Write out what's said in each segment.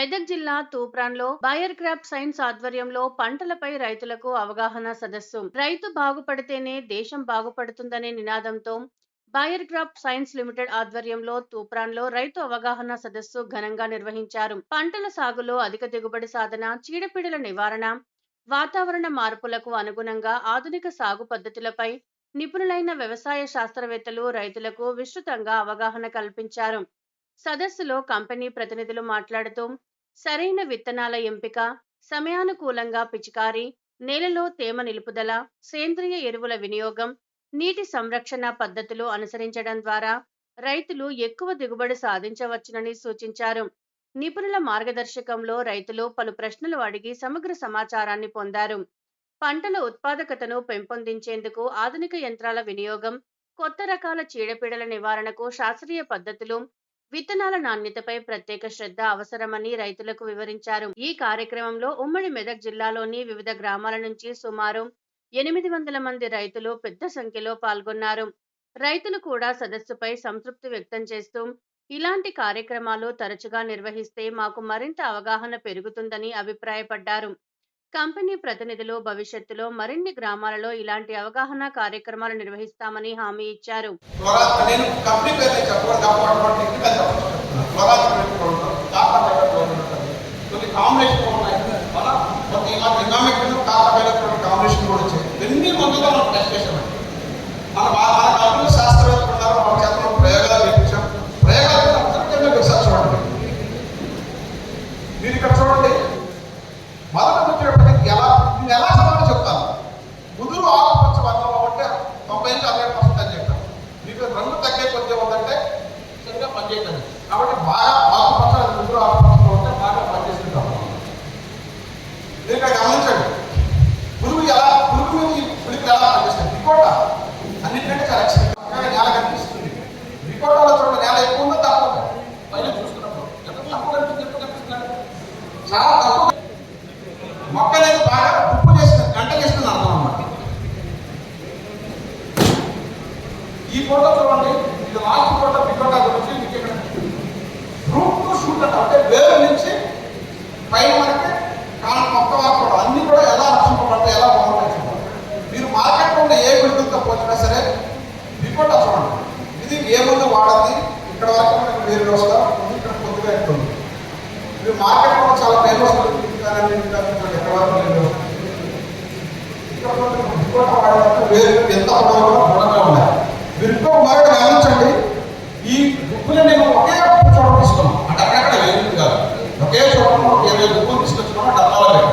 మెదక్ జిల్లా తూప్రాన్లో buyer crop science ఆధ్వర్యంలో పంటలపై రైతులకు అవగాహన సదస్సు. రైతు బాగుపడితేనే దేశం బాగుపడుతుందనే నినాదంతో బయర్ క్రాప్ సైన్స్ లిమిటెడ్ ఆధ్వర్యంలో తూప్రాన్లో రైతు అవగాహన సదస్సు ఘనంగా నిర్వహించారు. పంటల సాగులో అధిక దిగుబడి సాధన చీడపీడల నివారణ వాతావరణ మార్పులకు అనుగుణంగా ఆధునిక సాగు పద్ధతులపై నిపుణులైన వ్యవసాయ శాస్త్రవేత్తలు రైతులకు విస్తృతంగా అవగాహన కల్పించారు. సదస్సులో కంపెనీ ప్రతినిధులు మాట్లాడుతూ సరైన విత్తనాల ఎంపిక సమయానుకూలంగా పిచికారీ నేలలో తేమ నిలుపుదల సేంద్రియ ఎరువుల వినియోగం నీటి సంరక్షణ పద్ధతులు అనుసరించడం ద్వారా రైతులు ఎక్కువ దిగుబడి సాధించవచ్చునని సూచించారు. నిపుణుల మార్గదర్శకంలో రైతులు పలు ప్రశ్నలు అడిగి సమగ్ర సమాచారాన్ని పొందారు. పంటల ఉత్పాదకతను పెంపొందించేందుకు ఆధునిక యంత్రాల వినియోగం కొత్త రకాల చీడపీడల నివారణకు శాస్త్రీయ పద్ధతులు విత్తనాల నాణ్యతపై ప్రత్యేక శ్రద్ధ అవసరమని రైతులకు వివరించారు. ఈ కార్యక్రమంలో ఉమ్మడి మెదక్ జిల్లాలోని వివిధ గ్రామాల నుంచి సుమారు ఎనిమిది వందల మంది రైతులు పెద్ద సంఖ్యలో పాల్గొన్నారు. రైతులు కూడా సదస్సుపై సంతృప్తి వ్యక్తం చేస్తూ ఇలాంటి కార్యక్రమాలు తరచుగా నిర్వహిస్తే మాకు మరింత అవగాహన పెరుగుతుందని అభిప్రాయపడ్డారు. కంపెనీ ప్రతినిధులు భవిష్యత్తులో మరిన్ని గ్రామాలలో ఇలాంటి అవగాహన కార్యక్రమాలు నిర్వహిస్తామని హామీ ఇచ్చారు. ఎన్ని మనం టెస్ట్ చేసామండి మన మన డాక్టర్లు శాస్త్రవేత్తలు ఉన్నారు మన చేత ప్రయోగాలు చేయించాం ప్రయోగాలు అంతర్గతంగా ఒకసారి చూడండి మీరు ఇక్కడ చూడండి మొదట వచ్చేటప్పటికి ఎలా నేను ఎలా సమాధానం చెప్తాను ముదురు ఆకుపచ్చ వర్ణం అంటే తొంభై నుంచి అరవై పర్సెంట్ అని చెప్పాను మీకు రంగు తగ్గే కొద్ది ఉందంటే సరిగ్గా పనిచేయకండి కాబట్టి బాగా ఆకుపచ్చ ముదురు ఆకుపచ్చలో ఉంటే బాగా పనిచేస్తుంటాం మీరు ఇక్కడ గమనించండి పురుగు ఎలా పురుగు మీద ఈ పులికి ఎలా పనిచేస్తుంది రికోట అన్నింటికంటే చాలా చక్కగా నేల కనిపిస్తుంది రికోటాలో చూడండి నేల ఎక్కువ ఉందో తక్కువ ఉందో? పైన చూస్తున్నప్పుడు ఎంత తక్కువ కనిపిస్తుంది ఎక్కువ కనిపిస్తుంది చాలా తప్పు మొక్క అనేది బాగా ఉప్పు చేస్తుంది గంట చేస్తుంది అర్థం అన్నమాట ఈ ఫోటో చూడండి. ఇది లాస్ట్ ఫోటో బికోటా గురించి మీకు ఇక్కడ రూట్ టు షూట్ అంట అంటే వేరు నుంచి పైన మనకి కాలం మొక్క వరకు అన్ని కూడా ఎలా రక్షింపబడతాయి ఎలా బాగుంటాయి చూడండి. మీరు మార్కెట్లో ఉన్న ఏ గుడికలతో పోల్చినా సరే బికోటా చూడండి. ఇది ఏ ముందు వాడింది ఇక్కడ వరకు మీరు వస్తాం ఇక్కడ కొద్దిగా ఎక్కువ ఉంది ఇది మార్కెట్లో చాలా పేరు వస్తుంది ఎక్కడ వరకు ఎంత పొడవుగా ఉన్నాయి మీరు మరొక గమనించండి. ఈ బుక్కులు నేను ఒకే చోట తీసుకున్నాం. అంటే అక్కడక్కడ లేదు? కాదు. ఒకే చోట ఇరవై బుక్కులు తీసుకొచ్చుకున్నాం. డబ్బాలో లేదు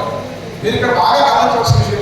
మీరు ఇక్కడ బాగా గమనించవలసిన విషయం